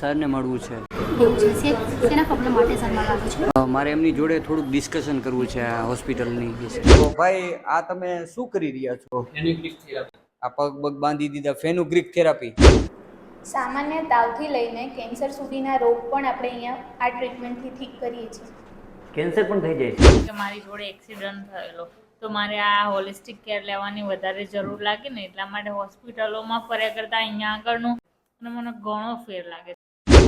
સરને મળવું છે. મારે એમની જોડે થોડુંક ડિસ્કશન કરવું છે આ હોસ્પિટલની તો ભાઈ આ તમે શું કરી રહ્યા છો? આ પગ પગ બાંધી દીધા ફેનુગ્રીક થેરાપી સામાન્ય તાવથી લઈને કેન્સર સુધીના રોગ પણ આપણે અહીંયા આ ટ્રીટમેન્ટથી ઠીક કરીએ છીએ. કેન્સર પણ થઈ જાય છે. કે મારી જોડે એક્સિડન્ટ થયેલો. તો મારે આ હોલિસ્ટિક કેર લેવાની વધારે જરૂર લાગે ને એટલા માટે હોસ્પિટલોમાં ફર્યા કરતાં અહીંયા આગળનું અને મને ઘણો ફેર લાગે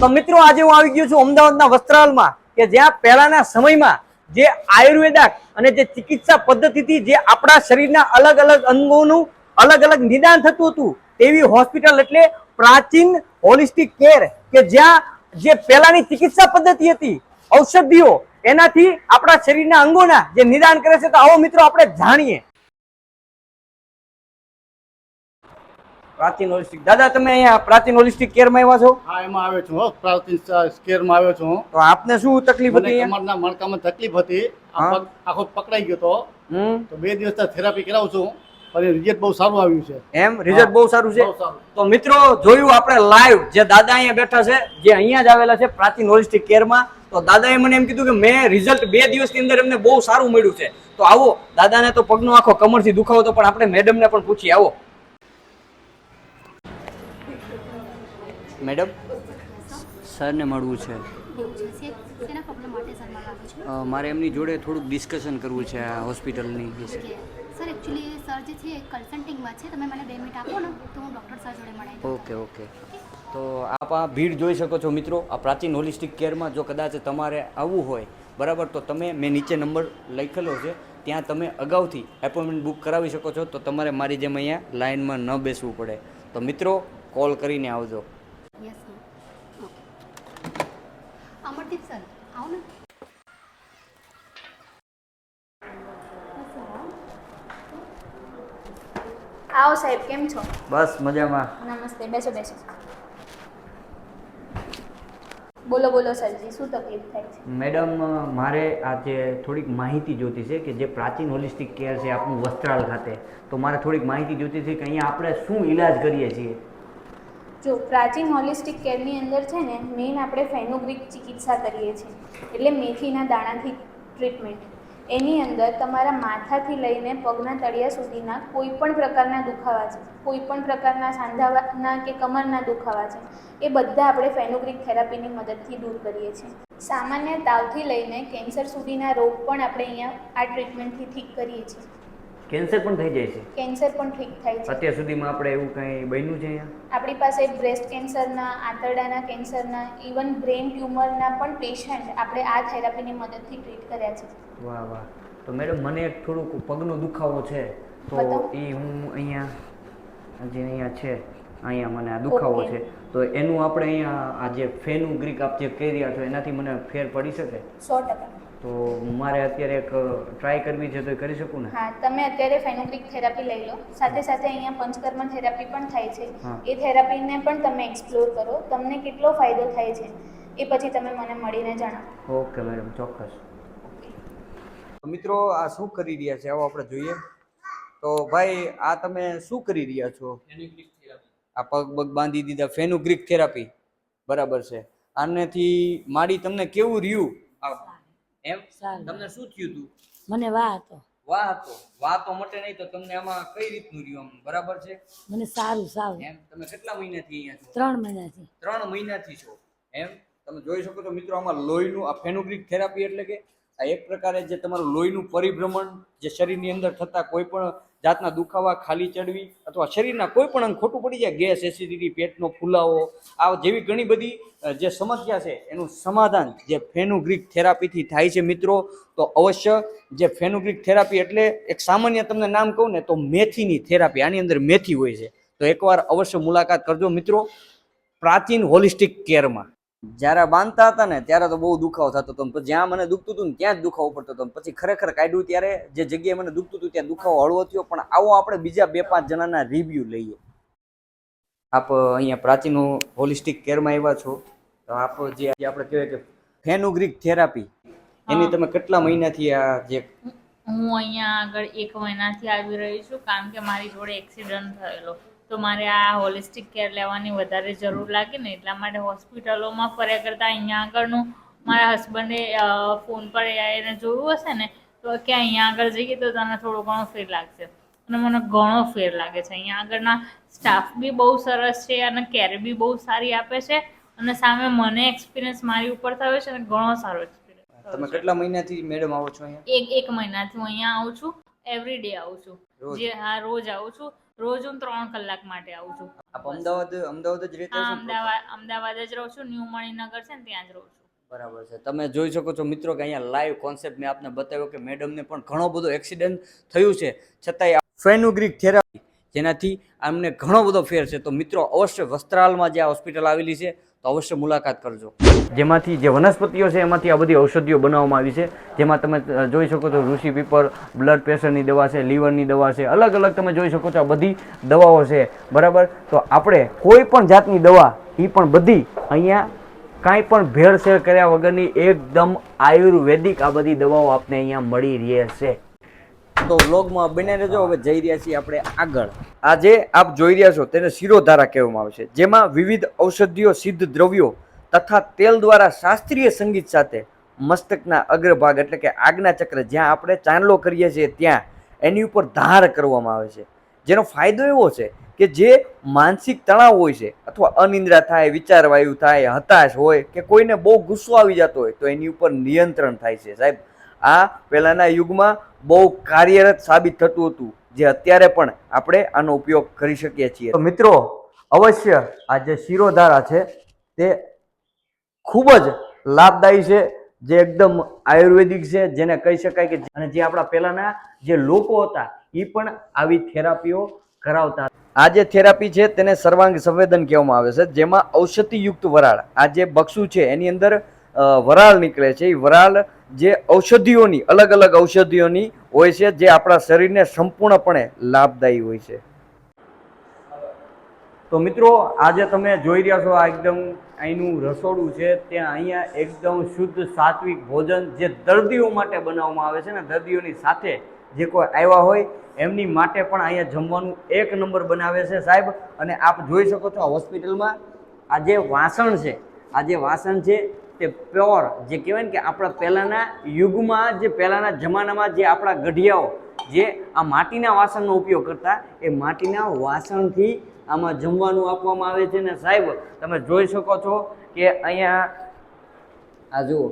તો મિત્રો આજે હું આવી ગયો છું અમદાવાદના વસ્ત્રાલમાં કે જ્યાં પહેલાના સમયમાં જે આયુર્વેદા અને જે ચિકિત્સા પદ્ધતિથી જે આપણા શરીરના અલગ અલગ અંગોનું અલગ અલગ નિદાન થતું હતું, તેવી હોસ્પિટલ એટલે પ્રાચીન હોલિસ્ટિક કેર કે જ્યાં જે પહેલાની ચિકિત્સા પદ્ધતિ હતી, ઔષધિઓ, એનાથી આપણા શરીરના અંગોના જે નિદાન કરે છે, તો આવો મિત્રો આપણે જાણીએ. પ્રાચીન હોલિસ્ટિક દાદા તમે અહીંયા પ્રાચીન હોલિસ્ટિક કેરમાં આવ્યા છો? હા એમાં આવ્યો છું હો. પ્રાચીન સ્કેરમાં આવ્યો છું. તો આપને શું તકલીફ હતી? કમરના મણકામાં તકલીફ હતી. આખો પકડાઈ ગયો તો. તો બે દિવસ થેરાપી કરાવું છું અને રિઝલ્ટ બહુ સારું આવ્યું છે. એમ? રિઝલ્ટ બહુ સારું છે? તો મિત્રો જોયું આપણે લાઈવ જે દાદા અહીંયા બેઠા છે જે અહીંયા જ આવેલા છે પ્રાચીન હોલિસ્ટિક કેરમાં તો દાદાએ મને એમ કીધું કે મેં રિઝલ્ટ બે દિવસની અંદર એમને બહુ સારું મળ્યું છે. તો આવો દાદાને તો પગનો આખો કમરથી દુખાવો તો પણ આપણે મેડમને પણ પૂછીએ. આવો. મેડમ? સરને મળવું છે. મારે એમની જોડે થોડુંક ડિસ્કશન કરવું છે આ હોસ્પિટલની વિશે. સર એકચ્યુઅલી સર જે છે કન્સલ્ટિંગમાં છે. તમે મને બે મિનિટ આપો ને તો હું ડૉક્ટર સર જોડે મળાવી ઓકે ઓકે. તો આપ આ ભીડ જોઈ શકો છો મિત્રો. આ પ્રાચીન હોલિસ્ટિક કેરમાં જો કદાચ તમારે આવવું હોય બરાબર તો તમે મેં નીચે નંબર લખેલો છે. ત્યાં તમે અગાઉથી એપોઇન્ટમેન્ટ બુક કરાવી શકો છો. તો તમારે મારી જેમ અહીંયા લાઇનમાં ન બેસવું પડે. તો મિત્રો કોલ કરીને આવજો yes sir okay Amardeep sir આવો ને આવો સાહેબ કેમ છો બસ મજામાં નમસ્તે બેસો બેસો બોલો બોલો સરજી શું તકલીફ થાય છે મેડમ મારે આજે થોડીક માહિતી જોતી છે કે જે પ્રાચીન હોલિસ્ટિક કેર છે આપણું વસ્ત્રાલ ખાતે તો મારે થોડીક માહિતી જોતી છે કે અહીંયા આપણે શું ઈલાજ કરીએ છીએ? જો પ્રાચીન હોલિસ્ટિક કેરની અંદર છે ને મેઇન આપણે ફેનુગ્રીક ચિકિત્સા કરીએ છીએ. એટલે મેથીના દાણાથી ટ્રીટમેન્ટ એની અંદર તમારા માથાથી લઈને પગના તળિયા સુધીના કોઈ પણ પ્રકારના દુખાવા છે, કોઈ પણ પ્રકારના સાંધાના કે કમરના દુખાવા છે, એ બધા આપણે ફેનુગ્રીક થેરાપીની મદદથી દૂર કરીએ છીએ. સામાન્ય તાવથી લઈને કેન્સર સુધીના રોગ પણ આપણે અહીંયા આ ટ્રીટમેન્ટથી ઠીક કરીએ છીએ. કેન્સર પણ થઈ જાય છે. કેન્સર પણ ઠીક થાય છે. અત્યાર સુધીમાં આપણે એવું કંઈ બન્યું છે અહીંયા? આપણી પાસે બ્રેસ્ટ કેન્સરના આંતરડાના કેન્સરના ઇવન બ્રેન ટ્યુમરના પણ પેશન્ટ આપણે આ થેરાપીની મદદથી ટ્રીટ કર્યા છે. વાહ વાહ. તો મેડમ મને થોડુંક પગનો દુખાવો છે. તો એ હું અહીંયા જે અહીંયા છે અહીંયા મને આ દુખાવો છે. તો એનું આપણે અહીંયા આ જે ફેનું ગ્રીક આપ જે કહી રહ્યા છો એનાથી મને ફેર પડી શકે? સો ટકા. તો મારે અત્યારે એક ટ્રાય કરવી છે તો કરી શકું ને? હા તમે અત્યારે ફેનોગ્રીક થેરાપી લઈ લો. સાથે સાથે અહીંયા પંચકર્મ થેરાપી પણ થાય છે. એ થેરાપીને પણ તમે એક્સપ્લોર કરો. તમને કેટલો ફાયદો થાય છે એ પછી તમે મને મળીને જણાવો. ઓકે મેડમ ચોક્કસ. તો મિત્રો આ શું કરી રહ્યા છે? આવો આપણે જોઈએ. તો ભાઈ આ તમે શું કરી રહ્યા છો? આ પગ પગ બાંધી દીધા. ફેનુગ્રીક થેરાપી બરાબર છે. આનેથી માડી તમને કેવું રહ્યું? આ એમ. તમને શું થયું હતું મને વાહ હતો. વાહ હતો? વાહ તો મટે નહીં તો તમને આમાં કઈ રીતનું રહ્યું આમ? બરાબર છે? મને સારું સારું. એમ? તમે કેટલા મહિનાથી અહીંયા છો? ત્રણ મહિનાથી. ત્રણ મહિનાથી છો? એમ? તમે જોઈ શકો છો મિત્રો આમાં લોહીનું આ ફેનુગ્રીક થેરાપી એટલે કે આ એક પ્રકારે જે તમારું લોહીનું પરિભ્રમણ જે શરીરની અંદર થતા કોઈ પણ જાતના દુખાવા, ખાલી ચડવી અથવા શરીરના કોઈ પણ અંગ ખોટું પડી જાય, ગેસ એસિડિટી પેટનો ફૂલાવો આ જેવી ઘણી બધી જે સમસ્યા છે, એનું સમાધાન જે ફેનુગ્રીક થેરાપીથી થાય છે મિત્રો, તો અવશ્ય જે ફેનુગ્રીક થેરાપી એટલે એક સામાન્ય તમને નામ કહું ને, તો મેથીની થેરાપી, આની અંદર મેથી હોય છે. તો એકવાર અવશ્ય મુલાકાત કરજો મિત્રો, પ્રાચીન હોલિસ્ટિક કેરમાં. જ્યારે બાંધતા હતા ને ત્યારે તો બહુ દુખાવો થતો હતો. જ્યાં મને દુખતું હતું ને ત્યાં જ દુખાવો પડતો હતો. પછી ખરેખર કાઢ્યું ત્યારે જે જગ્યાએ મને દુખતું હતું ત્યાં દુખાવો હળવો થયો. પણ આવો આપણે બીજા બે પાંચ જણાના રિવ્યુ લઈએ. આપ અહીંયા પ્રાચીન હોલિસ્ટિક કેરમાં આવ્યા છો. તો આપ જે આપણે કહેવાય કે ફેનુગ્રીક થેરાપી એની તમે કેટલા મહિનાથી આ જે હું અહીંયા આગળ એક મહિનાથી આવી રહી છું કારણ કે મારી જોડે એક્સિડન્ટ થયેલો. તો મારે આ હોલિસ્ટિક કેર લેવાની વધારે જરૂર લાગે ને એટલા માટે હોસ્પિટલોમાં ફર્યા કરતાં અહીંયા આગળનું મારા હસબન્ડે ફોન પર એને જોયું હશે ને તો કે અહીંયા આગળ જઈએ તો તને થોડો ઘણો ફેર લાગશે. અને મને ઘણો ફેર લાગે છે. અહીંયા આગળના સ્ટાફ બી બહુ સરસ છે અને કેર બી બહુ સારી આપે છે અને સામે મને એક્સપિરિયન્સ મારી ઉપર થયો છે અને ઘણો સારો એક્સપિરિયન્સ તમે કેટલા મહિનાથી મેડમ આવો છો અહીંયા? એક એક મહિનાથી હું અહીંયા આવું છું. એવરી ડે આવું છું. જે હા રોજ આવું છું. રોજ હું ત્રણ કલાક માટે આવું છું. આપ અમદાવાદ અમદાવાદ જ રહેતા હા છો? અમદાવાદ અમદાવાદ જ રહું છું ન્યૂ મણિનગર છે ને ત્યાં જ રહું છું. બરાબર છે. તમે જોઈ શકો છો મિત્રો કે અહીંયા લાઈવ કોન્સેપ્ટ મેં આપને બતાવ્યો કે મેડમને પણ ઘણો બધો એક્સિડન્ટ થયું છે. છતાંય ફેનુગ્રીક થેરાપી જેનાથી અમને ઘણો બધો ફેર છે. તો મિત્રો અવશ્ય વસ્ત્રાલમાં જે આ હોસ્પિટલ આવેલી છે તો અવશ્ય મુલાકાત કરજો. જેમાંથી જે વનસ્પતિઓ છે, એમાંથી આ બધી ઔષધિઓ બનાવવામાં આવી છે. જેમાં તમે જોઈ શકો છો ઋષિ પીપર બ્લડ પ્રેશરની દવા છે, લીવરની દવા છે, અલગ અલગ તમે જોઈ શકો છો આ બધી દવાઓ છે. બરાબર? તો આપણે કોઈ પણ જાતની દવા એ પણ બધી અહીંયા કાંઈ પણ ભેળસેળ કર્યા વગરની એકદમ આયુર્વેદિક આ બધી દવાઓ આપને અહીંયા મળી રહે છે. તો વ્લોગમાં બને રહેજો. હવે જઈ રહ્યા છીએ આપણે આગળ. આ જે આપ જોઈ રહ્યા છો તેને શિરોધારા કહેવામાં આવે છે, જેમાં વિવિધ ઔષધિઓ, સિદ્ધ દ્રવ્યો તથા તેલ દ્વારા શાસ્ત્રીય સંગીત સાથે મસ્તકના અગ્રભાગ એટલે કે આજ્ઞા ચક્ર જ્યાં આપણે ચાંદલો કરીએ છીએ ત્યાં એની ઉપર ધાર કરવામાં આવે છે. જેનો ફાયદો એવો છે કે જે માનસિક તણાવ હોય છે અથવા અનિદ્રા થાય, વિચારવાયુ થાય, હતાશ હોય કે કોઈને બહુ ગુસ્સો આવી જતો હોય તો એની ઉપર નિયંત્રણ થાય છે. સાહેબ આ પહેલાંના યુગમાં બહુ કાર્યરત સાબિત થતું હતું, જે અત્યારે પણ આપણે આનો ઉપયોગ કરી શકીએ છીએ. તો મિત્રો, અવશ્ય આ જે શિરોધારા છે, તે ખૂબ જ લાભદાયી છે, જે એકદમ આયુર્વેદિક છે, જેને કહી શકાય કે અને જે આપણા પહેલાંના જે લોકો હતા એ પણ આવી થેરાપીઓ કરાવતા આ જે થેરાપી છે, તેને સર્વાંગ સંવેદન કહેવામાં આવે છે, જેમાં ઔષધિયુક્ત વરાળ, આ જે બક્ષું છે, એની અંદર વરાળ નીકળે છે. એ વરાળ જે ઔષધિઓની, અલગ અલગ ઔષધિઓની હોય છે, જે આપણા શરીરને સંપૂર્ણપણે લાભદાયી હોય છે. તો મિત્રો, આજે તમે જોઈ રહ્યા છો આ એકદમ અહીંનું રસોડું છે. ત્યાં અહીંયા એકદમ શુદ્ધ સાત્વિક ભોજન જે દર્દીઓ માટે બનાવવામાં આવે છે ને, દર્દીઓની સાથે જે કોઈ આવ્યા હોય, એમની માટે પણ અહીંયા જમવાનું એક નંબર બનાવે છે સાહેબ. અને આપ જોઈ શકો છો આ હોસ્પિટલમાં આ જે વાસણ છે, આ જે વાસણ છે તે પ્યોર, જે કહેવાય ને કે આપણા પહેલાંના યુગમાં, જે પહેલાંના જમાનામાં જે આપણા ગઢિયાઓ, જે આ માટીના વાસણનો ઉપયોગ કરતા, એ માટીના વાસણથી આમાં જમવાનું આપવામાં આવે છે ને સાહેબ, તમે જોઈ શકો છો કે અહીંયા, આ જુઓ,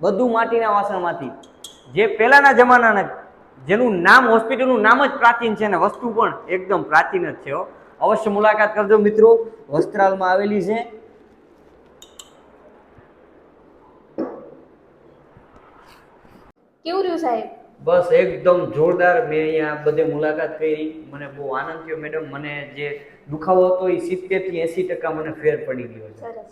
બધું માટીના વાસણમાંથી. જે પહેલાંના જમાનાના, જેનું નામ, હોસ્પિટલનું નામ જ પ્રાચીન છે ને વસ્તુ પણ એકદમ પ્રાચીન જ છે અવશ્ય મુલાકાત કરજો મિત્રો, વસ્ત્રાલમાં આવેલી છે. કેવું રહ્યું સાહેબ? બસ એકદમ જોરદાર મેં અહીંયા બધે મુલાકાત કરી. મને બહુ આનંદ થયો મેડમ. મને જે દુખાવો હતો એ સિત્તેરથી એંસી ટકા મને ફેર પડી ગયો છે.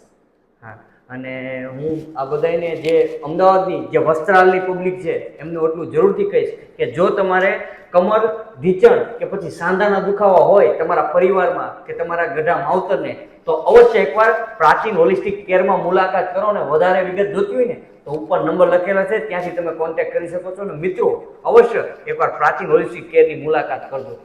હા. અને હું આ બધાને જે અમદાવાદની જે વસ્ત્રાલની પબ્લિક છે એમને એટલું જરૂરથી કહીશ કે જો તમારે કમર ઢીચણ કે પછી સાંધાના દુખાવા હોય તમારા પરિવારમાં કે તમારા ગઢા માવતરને તો અવશ્ય એકવાર પ્રાચીન હોલિસ્ટિક કેરમાં મુલાકાત કરો ને વધારે વિગત જોતી હોય ને, તો ઉપર નંબર લખેલા છે, ત્યાંથી તમે કોન્ટેક્ટ કરી શકો છો. ને મિત્રો, અવશ્ય એકવાર પ્રાચીન હોલિસ્ટિક કેરની મુલાકાત કરજો.